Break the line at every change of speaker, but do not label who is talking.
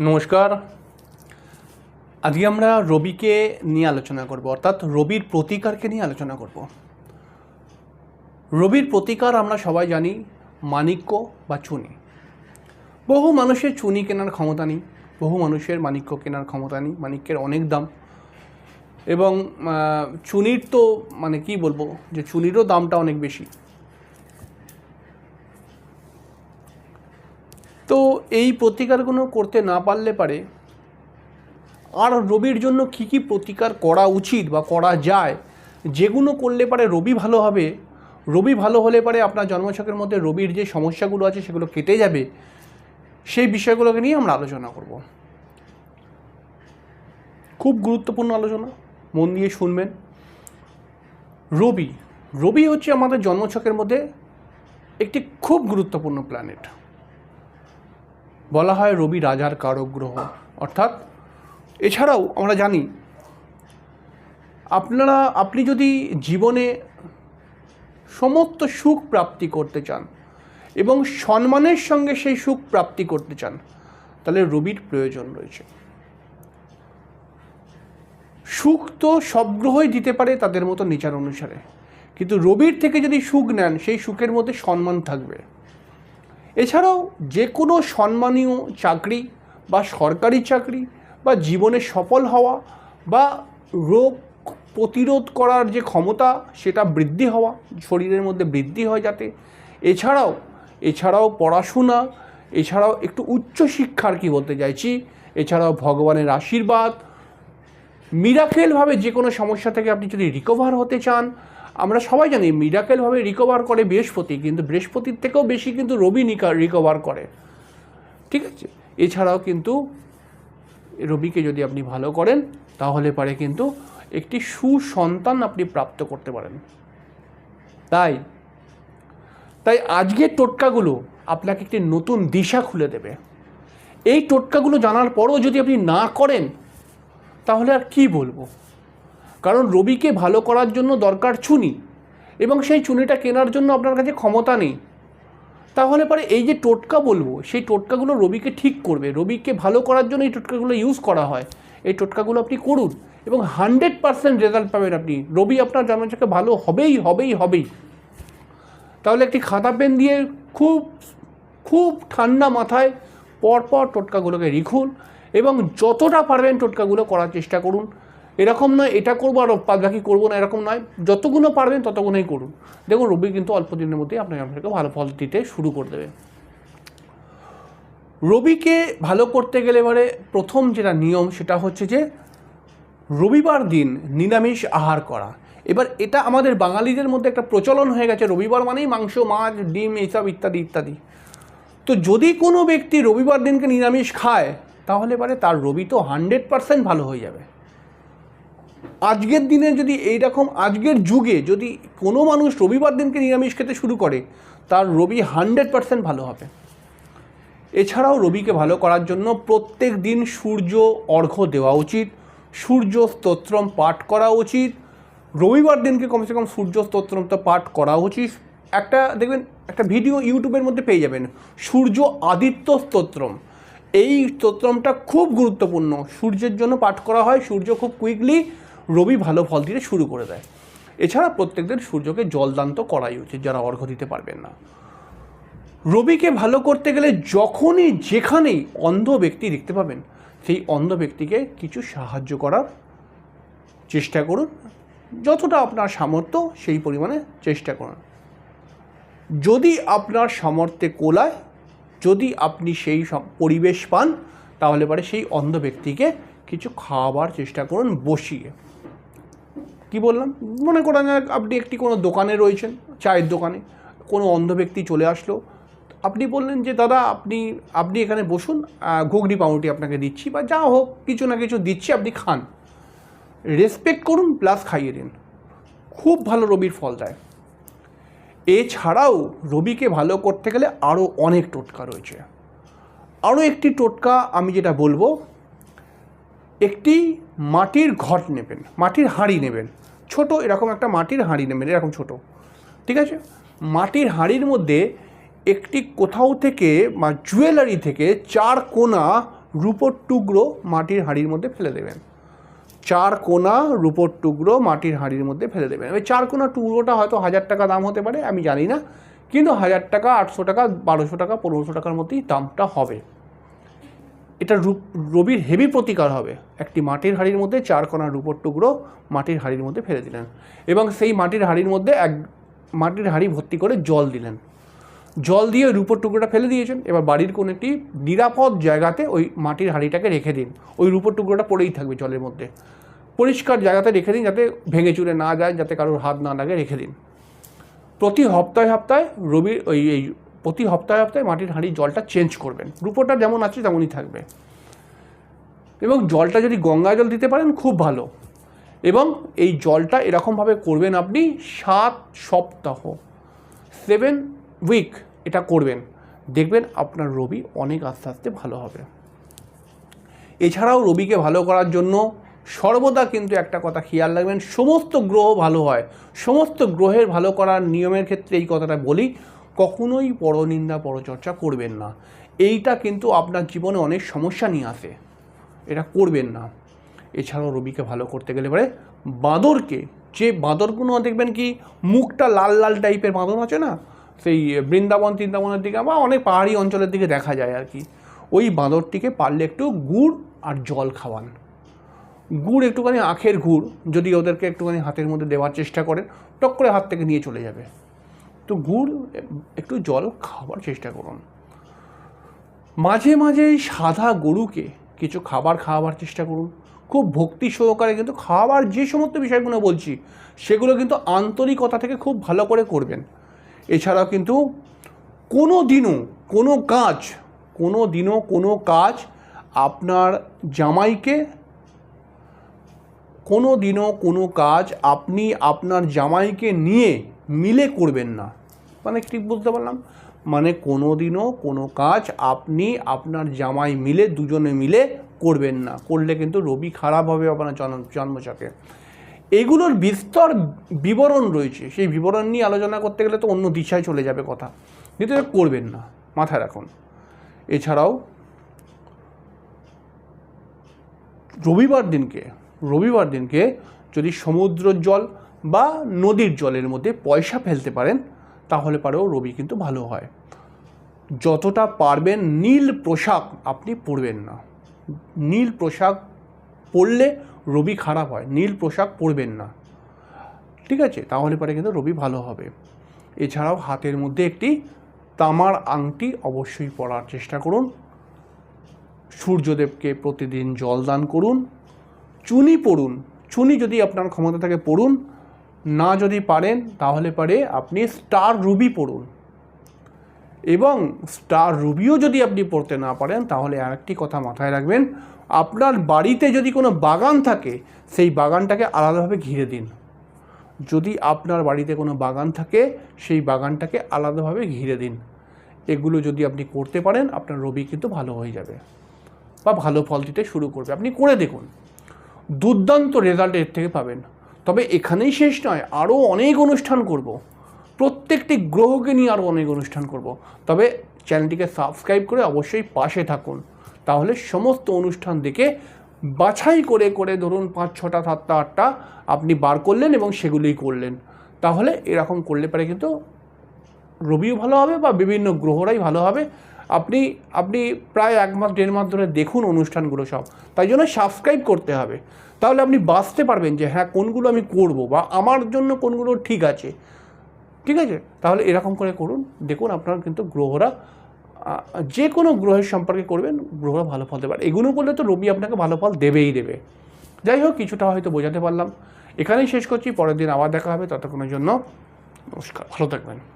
নমস্কার। আজকে আমরা রবিকে নিয়ে আলোচনা করব, অর্থাৎ রবির প্রতিকারকে নিয়ে আলোচনা করব। রবির প্রতিকার আমরা সবাই জানি, মাণিক্য বা চুনি। বহু মানুষের চুনি কেনার ক্ষমতা নেই, বহু মানুষের মাণিক্য কেনার ক্ষমতা নেই, মাণিক্যের অনেক দাম। এবং চুনির তো মানে কি বলব, যে চুনিরও দামটা অনেক বেশি। তো এই প্রতিকারগুলো করতে না পারলে পারে, আর রবির জন্য কি কি প্রতিকার করা উচিত বা করা যায়, যেগুলো করলে পারে রবি ভালো হবে, রবি ভালো হলে পারে আপনার জন্মছকের মধ্যে রবির যে সমস্যাগুলো আছে সেগুলো কেটে যাবে, সেই বিষয়গুলোকে নিয়ে আমরা আলোচনা করব। খুব গুরুত্বপূর্ণ আলোচনা, মন দিয়ে শুনবেন। রবি রবি হচ্ছে আমাদের জন্মছকের মধ্যে একটি খুব গুরুত্বপূর্ণ প্ল্যানেট বলা হয় রবি রাজার কারক গ্রহ অর্থাৎ, এছাড়াও আমরা জানি, আপনারা, আপনি যদি জীবনে সমস্ত সুখ প্রাপ্তি করতে চান এবং সম্মানের সঙ্গে সেই সুখ প্রাপ্তি করতে চান, তাহলে রবির প্রয়োজন রয়েছে। সুখ তো সব গ্রহই দিতে পারে তাদের মতো নেচার অনুসারে। কিন্তু রবির থেকে যদি সুখ নেন, সেই সুখের মধ্যে সম্মান থাকবে। এছাড়াও যে কোনো সম্মানীয় চাকরি বা সরকারি চাকরি বা জীবনে সফল হওয়া বা রোগ প্রতিরোধ করার যে ক্ষমতা, সেটা বৃদ্ধি হওয়া, শরীরের মধ্যে বৃদ্ধি হয় যাতে। এছাড়াও এছাড়াও পড়াশোনা, এছাড়াও একটু উচ্চ শিক্ষার কি বলতে চাইছি? এছাড়াও ভগবানের আশীর্বাদ। মিরাকেলভাবে যে কোনো সমস্যা থেকে আপনি যদি রিকভার হতে চান আমরা সবাই জানি মিরাকেলভাবে রিকভার করে বৃহস্পতি, কিন্তু বৃহস্পতির থেকেও বেশি কিন্তু রবি রিকভার করে। ঠিক আছে? এছাড়াও কিন্তু রবিকে যদি আপনি ভালো করেন, তাহলে পারে কিন্তু একটি সুসন্তান আপনি প্রাপ্ত করতে পারেন। তাই তাই আজকের টোটকাগুলো আপনাকে একটি নতুন দিশা খুলে দেবে। এই টোটকাগুলো জানার পরও যদি আপনি না করেন, তাহলে আর কি বলব? কারণ রবিকে ভালো করার জন্য দরকার চুনি। এবং সেই চুনিটা কেনার জন্য আপনার কাছে ক্ষমতা নেই। তাহলে পরে এই যে টোটকা বলব, সেই টোটকাগুলো রবিকে ঠিক করবে। রবিকে ভালো করার জন্য এই টোটকাগুলো ইউজ করা হয়। এই টোটকাগুলো আপনি করুন। এবং হান্ড্রেড পারসেন্ট রেজাল্ট পাবেন আপনি। রবি আপনার জন্মচকে ভালো হবেই হবেই হবেই। তাহলে একটি খাতা পেন দিয়ে খুব খুব ঠান্ডা মাথায় পরপর টোটকাগুলোকে লিখুন এবং যতটা পারবেন টোটকাগুলো করার চেষ্টা করুন। এরকম নয়, এটা করব আর বাদ বাকি করব না, এরকম নয়। যতগুলো পারবেন ততগুলোই করুন। দেখুন, রবি কিন্তু অল্প দিনের মধ্যেই আপনার আপনাকে ভালো ফল দিতে শুরু করে দেবে। রবিকে ভালো করতে গেলে এবারে প্রথম যেটা নিয়ম, সেটা হচ্ছে যে রবিবার দিন নিরামিষ আহার করা। এবার এটা আমাদের বাঙালিদের মধ্যে একটা প্রচলন হয়ে গেছে, রবিবার মানেই মাংস, মাছ, ডিম, এইসব ইত্যাদি ইত্যাদি। তো যদি কোনো ব্যক্তি রবিবার দিনকে নিরামিষ খায়, তাহলে এবারে তার রবি তো হান্ড্রেড পারসেন্ট ভালো হয়ে যাবে। আজকের দিনে যদি এইরকম আজকের যুগে যদি কোনো মানুষ রবিবার দিনকে নিরামিষ খেতে শুরু করে, তার রবি হান্ড্রেড পারসেন্ট ভালো হবে। এছাড়াও রবিকে ভালো করার জন্য প্রত্যেক দিন সূর্য অর্ঘ্য দেওয়া উচিত, সূর্য স্তোত্রম পাঠ করা উচিত, রবিবার দিনকে কমসে কম সূর্য স্তোত্রমটা পাঠ করা উচিত। একটা, দেখবেন, একটা ভিডিও ইউটিউবের মধ্যে পেয়ে যাবেন, সূর্য আদিত্য স্তোত্রম। এই স্তোত্রমটা খুব গুরুত্বপূর্ণ। সূর্যের জন্য পাঠ করা হয়, সূর্য খুব কুইকলি রবি ভালো ফল দিতে শুরু করে দেয়। এছাড়া প্রত্যেকদিন সূর্যকে জলদান তো করাই উচিত, যারা অর্ঘ্য দিতে পারবেন না। রবিকে ভালো করতে গেলে যখনই যেখানেই অন্ধ ব্যক্তি দেখতে পাবেন, সেই অন্ধ ব্যক্তিকে কিছু সাহায্য করার চেষ্টা করুন। যতটা আপনার সামর্থ্য, সেই পরিমাণে চেষ্টা করুন। যদি আপনার সামর্থ্যে কোলায়, যদি আপনি সেই পরিবেশ পান, তাহলে পরে সেই অন্ধ ব্যক্তিকে কিছু খাওয়াবার চেষ্টা করুন, বসিয়ে। কি বললাম? মনে করা যাক আপনি একটি কোনো দোকানে রয়েছেন, চায়ের দোকানে, কোনো অন্ধ ব্যক্তি চলে আসলো। আপনি বললেন যে, দাদা, আপনি আপনি এখানে বসুন ঘুগনি পাউরুটি আপনাকে দিচ্ছি বা যা হোক, কিছু না কিছু দিচ্ছি, আপনি খান। রেসপেক্ট করুন প্লাস খাইয়ে দিন। খুব ভালো রবির ফল দেয়। এছাড়াও রবিকে ভালো করতে গেলে আরও অনেক টোটকা রয়েছে। আরও একটি টোটকা আমি যেটা বলব, একটি মাটির ঘট নেবেন, মাটির হাঁড়ি নেবেন। ছোট এরকম একটা মাটির হাঁড়ি নেবেন, এরকম ছোট। ঠিক আছে? মাটির হাঁড়ির মধ্যে একটি কোথাও থেকে বা জুয়েলারি থেকে চার কোনা রূপোর টুকরো মাটির হাঁড়ির মধ্যে ফেলে দেবেন। চার কোনা রূপোর টুকরো মাটির হাঁড়ির মধ্যে ফেলে দেবেন। ওই চার কোনা টুকরোটা হয়তো হাজার টাকা দাম হতে পারে, আমি জানি না। কিন্তু হাজার টাকা, আটশো টাকা, বারোশো টাকা, পনেরোশো টাকার মধ্যেই দামটা হবে। এটা রবির হেভি প্রতিকার হবে। একটি মাটির হাঁড়ির মধ্যে চার কোনা রূপোর টুকরো মাটির হাঁড়ির মধ্যে ফেলে দিলেন এবং সেই মাটির হাঁড়ির মধ্যে এক, মাটির হাঁড়ি ভর্তি করে জল দিলেন। জল দিয়ে ওই রূপোর টুকরোটা ফেলে দিয়েছেন। এবার বাড়ির কোনো একটি নিরাপদ জায়গাতে ওই মাটির হাঁড়িটাকে রেখে দিন। ওই রূপোর টুকরোটা পড়েই থাকবে জলের মধ্যে। পরিষ্কার জায়গাতে রেখে দিন যাতে ভেঙে চুরে না যায়, যাতে কারোর হাত না লাগে, রেখে দিন। প্রতি সপ্তাহে সপ্তাহে রবির ওই, এই প্রতি সপ্তাহে সপ্তাহে মাটির হাঁড়ির জলটা চেঞ্জ করবেন। রূপোটা যেমন আছে তেমনই থাকবে। এবং জলটা যদি গঙ্গা জল দিতে পারেন, খুব ভালো। এবং এই জলটা এরকমভাবে করবেন আপনি সাত সপ্তাহ সেভেন উইক এটা করবেন। দেখবেন আপনার রবি অনেক আস্তে আস্তে ভালো হবে। এছাড়াও রবিকে ভালো করার জন্য সর্বদা কিন্তু একটা কথা খেয়াল রাখবেন, সমস্ত গ্রহ ভালো হয়। সমস্ত গ্রহের ভালো করার নিয়মের ক্ষেত্রে এই কথাটা বলি কখনোই পরনিন্দা, পরচর্চা করবেন না। এইটা কিন্তু আপনার জীবনে অনেক সমস্যা নিয়ে আসে। এটা করবেন না। এছাড়াও রবিকে ভালো করতে গেলে পরে বাঁদরকে, যে বাঁদরগুলো দেখবেন কি, মুখটা লাল লাল টাইপের বাঁদর আছে না, সেই বৃন্দাবন তৃন্দাবনের দিকে বা অনেক পাহাড়ি অঞ্চলের দিকে দেখা যায় আর কি। ওই বাঁদরটিকে পারলে একটু গুড় আর জল খাওয়ান। গুড় একটুখানি আখের গুড়, যদি ওদেরকে একটুখানি হাতের মধ্যে দেওয়ার চেষ্টা করেন, টক করে হাত থেকে নিয়ে চলে যাবে। তো গুড়, একটু জল খাওয়ার চেষ্টা করুন। মাঝে মাঝে সাদা গরুকে কিছু খাবার খাওয়াবার চেষ্টা করুন। খুব ভক্তি সহকারে কিন্তু খাওয়াবার যে সমস্ত বিষয়গুলো বলছি, সেগুলো কিন্তু আন্তরিকতা থেকে খুব ভালো করে করবেন। এছাড়াও কিন্তু কোনো দিনও কোনো কাজ, কোনো দিনও কোনো কাজ আপনার জামাইকে কোনো দিনও কোনো কাজ আপনি আপনার জামাইকে নিয়ে মিলে করবেন না। মানে ঠিক বুঝতে পারলাম? মানে কোনো দিনও কোনো কাজ আপনি আপনার জামাই মিলে, দুজনে মিলে করবেন না। করলে কিন্তু রবি খারাপ হবে আপনার জন্ম জন্মচকে এগুলোর বিস্তর বিবরণ রয়েছে। সেই বিবরণ নিয়ে আলোচনা করতে গেলে তো অন্য দিশায় চলে যাবে কথা। কিন্তু করবেন না। মাথায় রাখুন। এছাড়াও রবিবার দিনকে রবিবার দিনকে যদি সমুদ্রের জল বা নদীর জলের মধ্যে পয়সা ফেলতে পারেন, তাহলে পারেও রবি কিন্তু ভালো হয়। যতটা পারবেন নীল পোশাক আপনি পরবেন না। নীল পোশাক পরলে রবি খারাপ হয়, নীল পোশাক পরবেন না। ঠিক আছে? তাহলে পরে কিন্তু রবি ভালো হবে। এছাড়াও হাতের মধ্যে একটি তামার আংটি অবশ্যই পরার চেষ্টা করুন। সূর্যদেবকে প্রতিদিন জল দান করুন। চুনি পড়ুন। চুনি যদি আপনার ক্ষমতা থাকে পড়ুন। না যদি পারেন, তাহলে পারে আপনি স্টার রুবি পড়ুন। এবং স্টার রুবিও যদি আপনি পড়তে না পারেন, তাহলে আরেকটি কথা মাথায় রাখবেন। আপনার বাড়িতে যদি কোনো বাগান থাকে, সেই বাগানটাকে আলাদাভাবে ঘিরে দিন। যদি আপনার বাড়িতে কোনো বাগান থাকে, সেই বাগানটাকে আলাদাভাবে ঘিরে দিন। এগুলো যদি আপনি করতে পারেন, আপনার রবি কিন্তু ভালো হয়ে যাবে। বা ভালো ফল দিতে শুরু করবে। আপনি করে দেখুন। দুর্দান্ত রেজাল্ট এর থেকে পাবেন তবে এখানেই শেষ নয়, আরও অনেক অনুষ্ঠান করব। প্রত্যেকটি গ্রহকে নিয়ে আরও অনেক অনুষ্ঠান করব। তবে চ্যানেলটিকে সাবস্ক্রাইব করে অবশ্যই পাশে থাকুন তাহলে সমস্ত অনুষ্ঠান দেখে বাছাই করে করে ধরুন পাঁচ, ছটা, সাতটা, আটটা আপনি বার করলেন এবং সেগুলোই করলেন তাহলে এরকম করলে পারে কিন্তু রবিও ভালো হবে বা বিভিন্ন গ্রহরাই ভালো হবে আপনি আপনি প্রায় এক মাস, দেড় মাস ধরে দেখুন অনুষ্ঠানগুলো সব। তাই জন্য সাবস্ক্রাইব করতে হবে। তাহলে আপনি বাঁচতে পারবেন যে হ্যাঁ কোনগুলো আমি করব বা আমার জন্য কোনগুলো ঠিক আছে। ঠিক আছে? তাহলে এরকম করে করুন। দেখুন আপনার কিন্তু গ্রহরা যে কোনো গ্রহের সম্পর্কে করবেন, গ্রহরা ভালো ফল দেবে। আর এগুলো করলে তো রবি আপনাকে ভালো ফল দেবেই দেবে। যাই হোক, কিছুটা হয়তো বোঝাতে পারলাম। এখানেই শেষ করছি। পরের দিন আবার দেখা হবে। ততক্ষণের জন্য নমস্কার। ভালো থাকবেন।